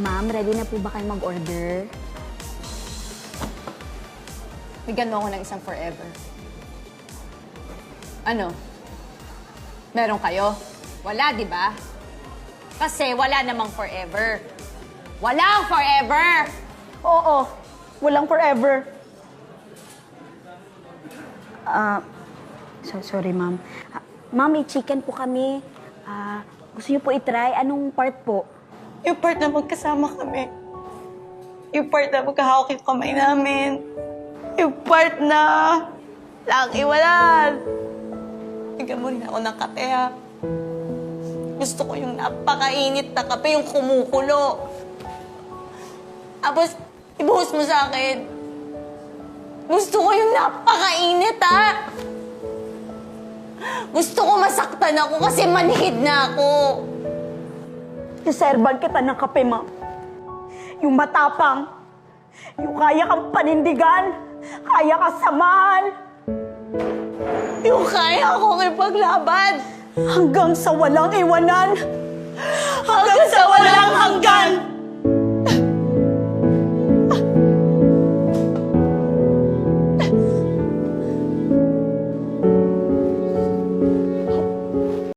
Ma'am, ready na po ba kayo mag-order? Bigyan mo ako ng isang forever. Ano? Meron kayo? Wala, di ba? Kasi wala namang forever. Walang forever! Oo, walang forever. Ah, so, sorry ma'am. Ah, ma'am, may chicken po kami. Ah, gusto niyo po itry? Anong part po? Yung part na magkasama kami. Yung part na magkahawak yung kamay namin. Yung part na lang iwalan. Bigyan mo rin ako ng kape, ha? Gusto ko yung napakainit na kape, yung kumukulo. Tapos, ibuhos mo sa akin. Gusto ko yung napakainit, ha? Gusto ko masaktan ako kasi manhid na ako. Iserban kita ng kape, ma'am. Yung matapang. Yung kaya kang panindigan. Kaya ka samahan. Yung kaya akong ipaglaban. Hanggang sa walang iwanan.